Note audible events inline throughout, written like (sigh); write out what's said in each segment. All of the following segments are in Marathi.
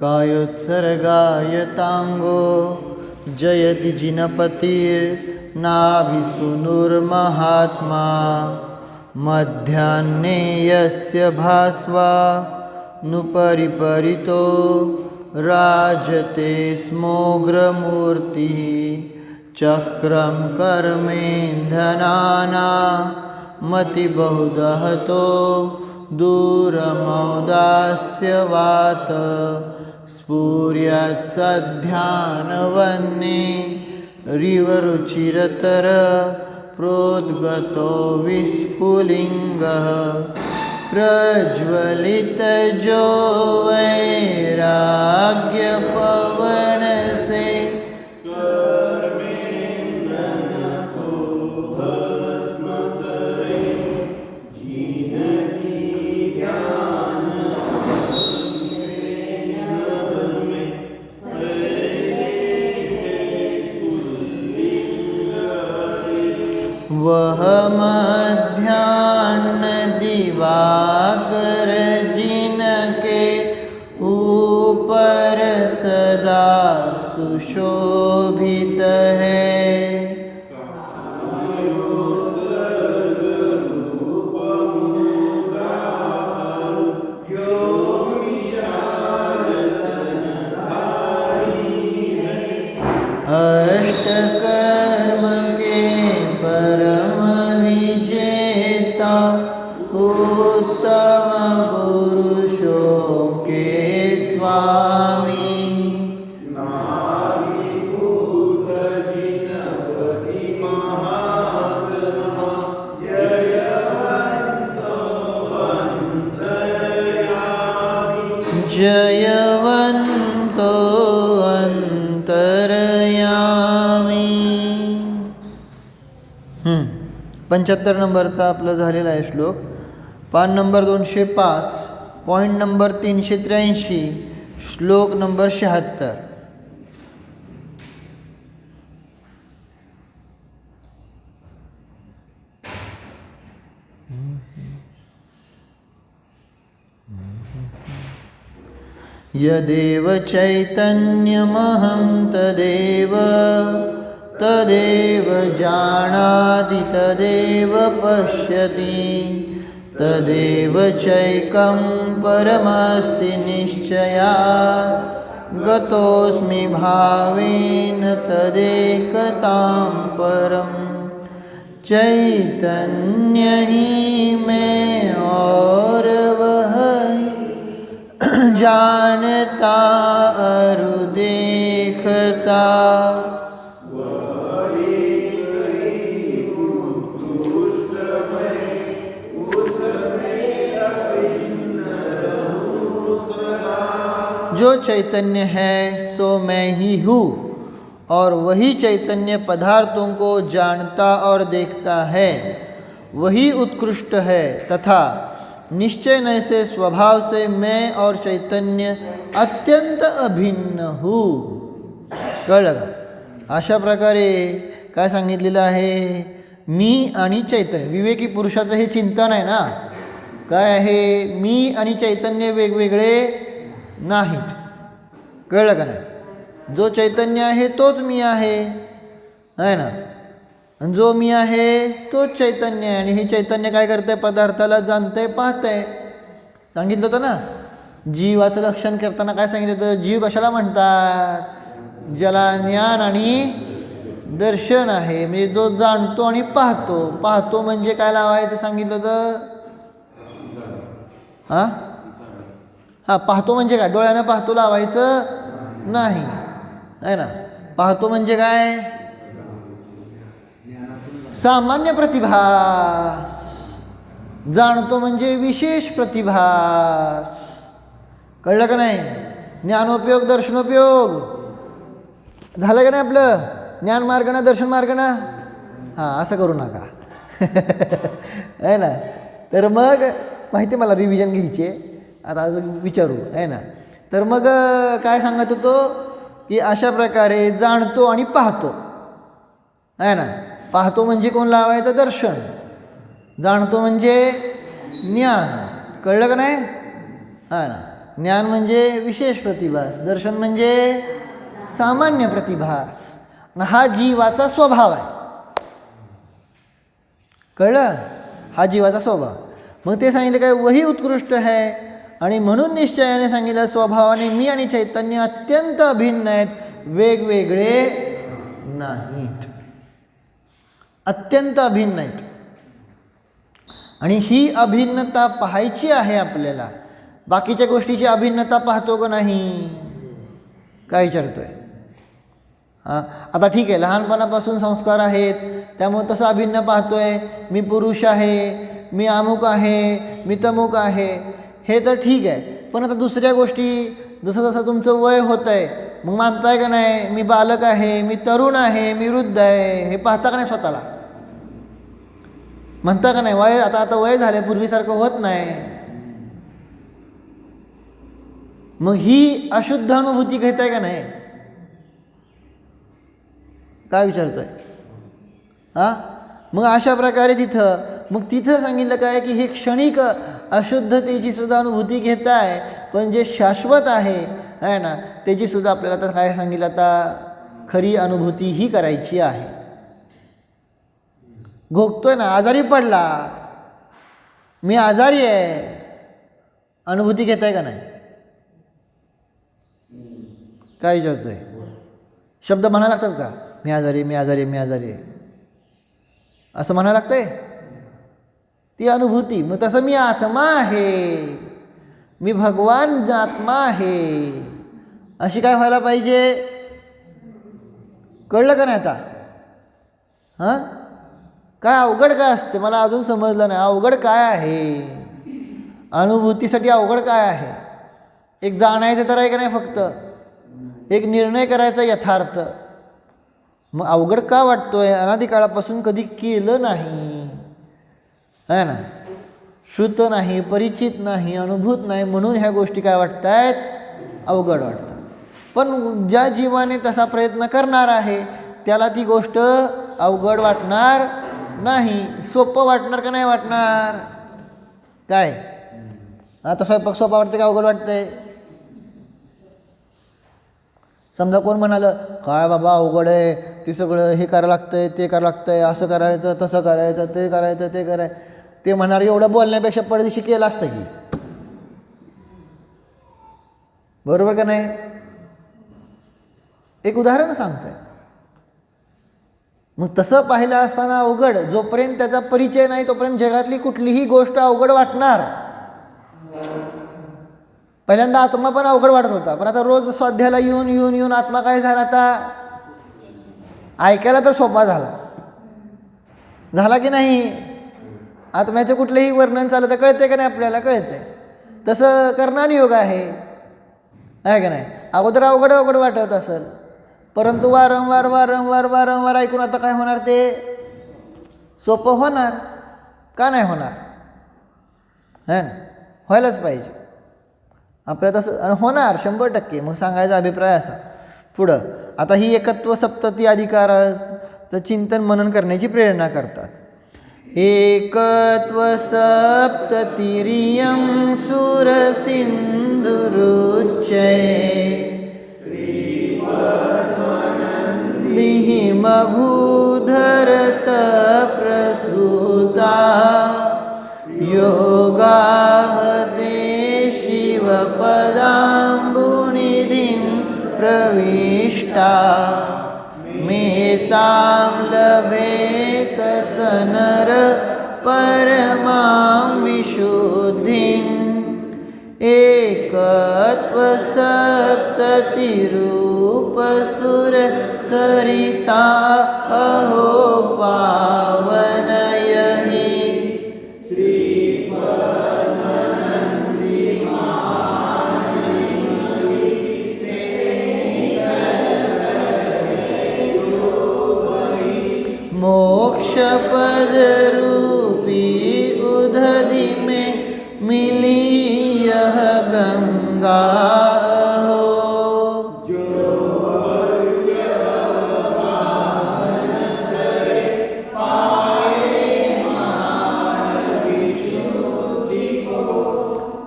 कायोत्सर्गायताङ्गो जयति जिनपतिर्नाभिसुनुर्महात्मा मध्याह्ने यस्य भास्वा नुपरिपरितो राजते स्मोग्रमूर्तिः चक्रं कर्मेन्धनाना मतिबहुदहतो दूरमौदास्य वात रिवरुचिरतर प्रोद्गतो विस्फुलिङ्गः प्रज्वलितजो वैराग्यपवनसे सदा सुशोभित है। अष्टकर्म के परम विजेता उत्तम पंच्याहत्तर नंबरचा आपलं झालेला आहे श्लोक. पान नंबर दोनशे पाच पॉईंट नंबर तीनशे त्र्याऐंशी श्लोक नंबर शहात्तर. यदेव चैतन्यमहं तदेव तदेव जानाति तदेव पश्यति। तदेव चैकं परमस्ति निश्चया। गतोऽस्मि भावेन तदेकतां परम् चैतन्य ही मैं और वह जानता अरु देखता। जो चैतन्य है सो मैं ही हूँ। और वही चैतन्य पदार्थों को जानता और देखता है। वही उत्कृष्ट है तथा निश्चय न से स्वभाव से मैं और चैतन्य अत्यंत अभिन्न हूँ। कळलं का? अशा प्रकारे काय सांगितलेलं आहे? मी आणि चैतन्य विवेकी पुरुषाचं हे चिंतन आहे ना? काय आहे? मी आणि चैतन्य वेगवेगळे नाहीत. कळलं का नाही? जो चैतन्य आहे तोच मी आहे. आहे ना? आणि जो मी आहे तोच चैतन्य आहे. आणि हे चैतन्य काय करतंय? पदार्थाला जाणतंय पाहतंय. सांगितलं होतं ना? जीवाचं लक्षण करताना काय सांगितलं होतं? जीव कशाला म्हणतात? ज्याला ज्ञान आणि दर्शन आहे. म्हणजे जो जाणतो आणि पाहतो. पाहतो म्हणजे काय लावायचं सांगितलं होतं? हां? हां पाहतो म्हणजे काय? डोळ्यानं पाहतो लावायचं नाही. आहे ना? पाहतो म्हणजे काय? सामान्य प्रतिभास. जाणतो म्हणजे विशेष प्रतिभास. कळलं का नाही? ज्ञानोपयोग दर्शनोपयोग. झालं का नाही आपलं? ज्ञान मार्ग ना दर्शन मार्ग ना? हां असं करू नका. (laughs) आहे ना? तर मग माहिती आहे मला रिव्हिजन घ्यायची आहे. आता अजून विचारू आहे ना? तर मग काय सांगत होतो की अशा प्रकारे जाणतो आणि पाहतो. आहे ना? पाहतो म्हणजे कोण लावायचं? दर्शन. जाणतो म्हणजे ज्ञान. कळलं का नाही? हा ना. ज्ञान म्हणजे विशेष प्रतिभास. दर्शन म्हणजे सामान्य प्रतिभास. हा जीवाचा स्वभाव आहे. कळलं? हा जीवाचा स्वभाव. मग ते सांगितलं काय? वही उत्कृष्ट आहे आणि म्हणून निश्चयाने सांगितलं स्वभावाने मी आणि चैतन्य अत्यंत अभिन्न आहेत वेगवेगळे नाहीत. अत्यंत अभिन्न आहेत. आणि ही अभिन्नता पाहायची आहे आपल्याला. बाकीच्या गोष्टीची अभिन्नता पाहतो का नाही? काय विचारतोय? हां आता ठीक आहे लहानपणापासून संस्कार आहेत त्यामुळे तसं अभिन्न पाहतोय. मी पुरुष आहे मी अमुक आहे मी तमुक आहे. हे तर ठीक आहे. पण आता दुसऱ्या गोष्टी जसं जसं तुमचं वय होत आहे मग मानताय का नाही मी बालक आहे मी तरुण आहे मी वृद्ध आहे हे पाहता का नाही स्वतःला? म्हणता का नाही वय आता आता वय झालं पूर्वीसारखं होत नाही. मग ही अशुद्ध अनुभूती घेताय का नाही? काय विचारतोय? हां? मग अशा प्रकारे तिथं मग तिथं सांगितलं काय की हे क्षणिक अशुद्धतेची सुद्धा अनुभूती घेताय पण जे शाश्वत आहे आहे ना त्याची सुद्धा आपल्याला आता काय सांगितलं आता खरी अनुभूती ही करायची आहे. भोगतोय ना आजारी पडला. मी आजारी आहे. अनुभूती घेत आहे का नाही? काय विचारतोय? शब्द म्हणा लागतात का? मी आजारी मी आजारी आहे, मी आजारी आहे. असं म्हणा लागतंय? ती अनुभूती. मग तसं मी आत्मा आहे. मी भगवान आत्मा आहे. अशी काय व्हायला पाहिजे? कळलं का नाही आता? हां? काय अवघड काय असते? मला अजून समजलं नाही. अवघड काय आहे? अनुभूतीसाठी अवघड काय आहे? एक जाणायचं तर आहे का नाही फक्त? एक निर्णय करायचा यथार्थ. मग अवघड का वाटतोय? अनादिकाळापासून कधी केलं नाही? आहे ना? श्रुत नाही परिचित नाही अनुभूत नाही म्हणून ह्या गोष्टी काय वाटत आहेत अवघड वाटतात. पण ज्या जीवाने तसा प्रयत्न करणार आहे त्याला ती गोष्ट अवघड वाटणार नाही. सोपं वाटणार का नाही वाटणार? काय? आता स्वयंपाक सोपा वाटतं का अवघड वाटतंय? समजा कोण म्हणालं काय बाबा अवघड आहे ते सगळं हे करायला लागतंय ते करायला लागतंय असं करायचं तसं करायचं ते करायचं ते करायचं. ते म्हणणार एवढं बोलण्यापेक्षा परदेशी केलं असतं की. बरोबर का नाही? एक उदाहरण सांगतोय. मग तसं पाहिलं असताना अवघड जोपर्यंत त्याचा परिचय नाही तोपर्यंत जगातली कुठलीही गोष्ट अवघड वाटणार. पहिल्यांदा आत्मा पण अवघड वाटत होता पण आता रोज स्वाध्याला येऊन येऊन येऊन आत्मा काय झाला आता? ऐकायला तर सोपा झाला. झाला की नाही? आत्म्याचं कुठलंही वर्णन चाललं तर कळते का नाही आपल्याला? कळते तसं करणार योग आहे. आहे का नाही? अगोदर अवघड अवघड वाटत असेल. परंतु वारंवार वारंवार वारंवार ऐकून आता काय होणार ते? सोपं होणार का नाही होणार? है ना? व्हायलाच पाहिजे. आपल्या तसं होणार शंभर टक्के. मग सांगायचा अभिप्राय असा. पुढं. आता ही एकत्व सप्तती अधिकाराचं चिंतन मनन करण्याची प्रेरणा करतात. एकत्व सप्ततिरियं सुरसिन्धुरुच्चय। निहिमभूधरत प्रसूता योगाहते शिवपदाम्बुनिधिं प्रविष्टा। मेता एकत्वसप्ततिरूपसुर सरिता अहो पा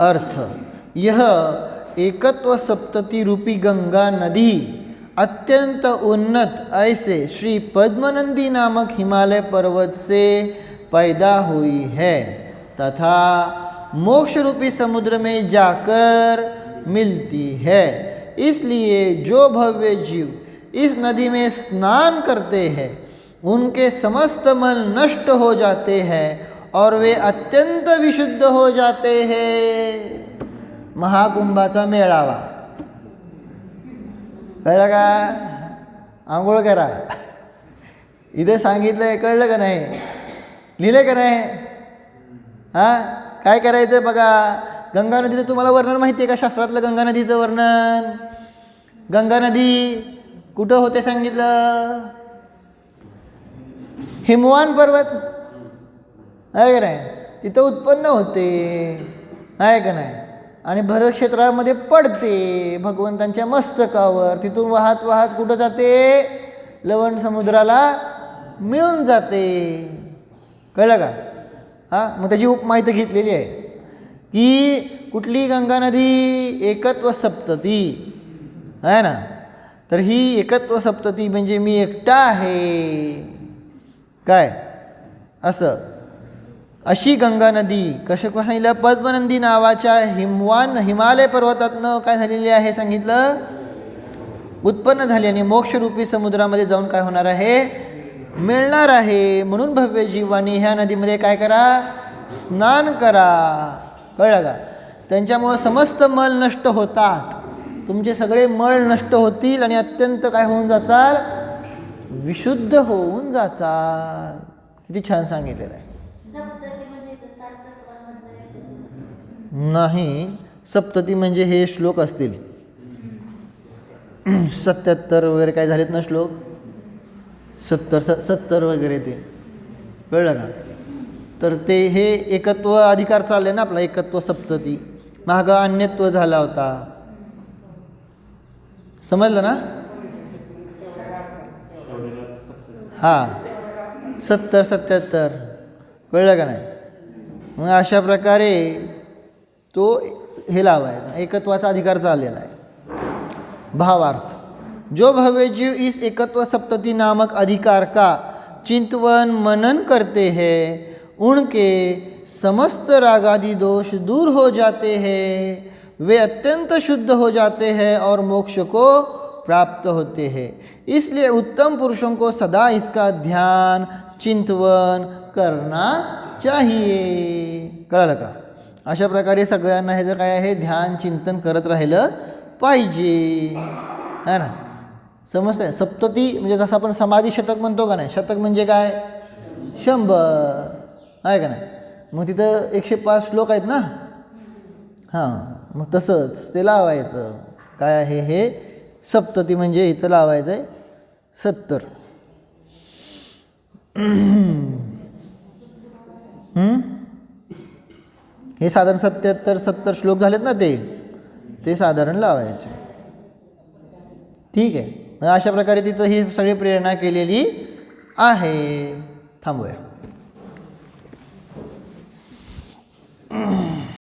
अर्थ। यह एकत्व सप्तति रूपी गंगा नदी, अत्यंत उन्नत, ऐसे श्री पद्मनंदी नामक हिमालय पर्वत से पैदा हुई है, तथा मोक्ष रूपी समुद्र में जाकर मिलती है। इसलिए जो भव्य जीव इस नदी में स्नान करते हैं, उनके समस्त मन नष्ट हो जाते हैं और वे अत्यंत विशुद्ध हो जाते हैं। महाकुंभाचा मेळावा। कळलं का? आंघोळ करा। इथे सांगितलं आहे कळलं का नाही? लिहिलं का नाही? हां? काय करायचं आहे बघा? गंगा नदीचं तुम्हाला वर्णन माहिती आहे का? शास्त्रातलं गंगा नदीचं वर्णन. गंगा नदी कुठं होते सांगितलं? हिमवान पर्वत आहे का नाही? तिथं उत्पन्न होते. आहे का नाही? आणि भरत क्षेत्रामध्ये पडते भगवंतांच्या मस्तकावर. तिथून वाहत वाहत कुठं जाते? लवण समुद्राला मिळून जाते. कळलं का? हां मग त्याची उपमा इथं घेतलेली आहे. की कुठली गंगा नदी एकत्व सप्तती? आहे ना? तर ही एकत्व सप्तती म्हणजे मी एकटा आहे. काय? असं. अशी गंगा नदी कशा सांगितलं पद्मनंदी नावाच्या हिमवान हिमालय पर्वतातनं काय झालेली आहे सांगितलं? उत्पन्न झाली आणि मोक्षरूपी समुद्रामध्ये जाऊन काय होणार आहे? मिळणार आहे. म्हणून भव्य जीवानी ह्या नदीमध्ये काय करा? स्नान करा. कळलं का? त्यांच्यामुळं समस्त मल नष्ट होतात. तुमचे सगळे मळ नष्ट होतील आणि अत्यंत काय होऊन जाचाल? विशुद्ध होऊन जाचाल. किती छान सांगितलेलं आहे. नाही सप्तती म्हणजे हे श्लोक असतील. सत्याहत्तर वगैरे काय झालेत ना श्लोक? सत्तर स सत्तर वगैरे ते. कळलं का? तर ते हे एकत्व अधिकार चालले ना आपला एकत्व सप्तती. मागं अन्यत्व झाला होता. समजलं ना? हां सत्तर सत्याहत्तर. कळलं का नाही? मग अशा प्रकारे तो हे लावायचा. एकत्वाचा अधिकार चाललेला आहे. भावार्थ. जो भव्य जीव इस एकत्व सप्तति नामक अधिकार का चिंतवन मनन करते हैं, उनके समस्त रागादि दोष दूर हो जाते हैं. वे अत्यंत शुद्ध हो जाते हैं और मोक्ष को प्राप्त होते हैं. इसलिए उत्तम पुरुषों को सदा इसका ध्यान, चिंतवन करना चाहिए. कळलं का अशा प्रकारे सगळ्यांना हे जर काय आहे ध्यान चिंतन करत राहिलं पाहिजे. है ना? समजतंय? सप्तती म्हणजे जसं आपण समाधी शतक म्हणतो का नाही? शतक म्हणजे काय? शंभर. आहे का नाही? मग तिथं एकशे पाच श्लोक आहेत ना? हां. मग तसंच ते लावायचं. काय आहे हे? सप्तती म्हणजे इथं लावायचं आहे सत्तर. हं हे साधारण सत्याहत्तर सत्तर श्लोक झालेत ना ते. ते साधारण लावायचे. ठीक आहे. मग अशा प्रकारे तिथं ही सगळी प्रेरणा केलेली आहे. थांबूया.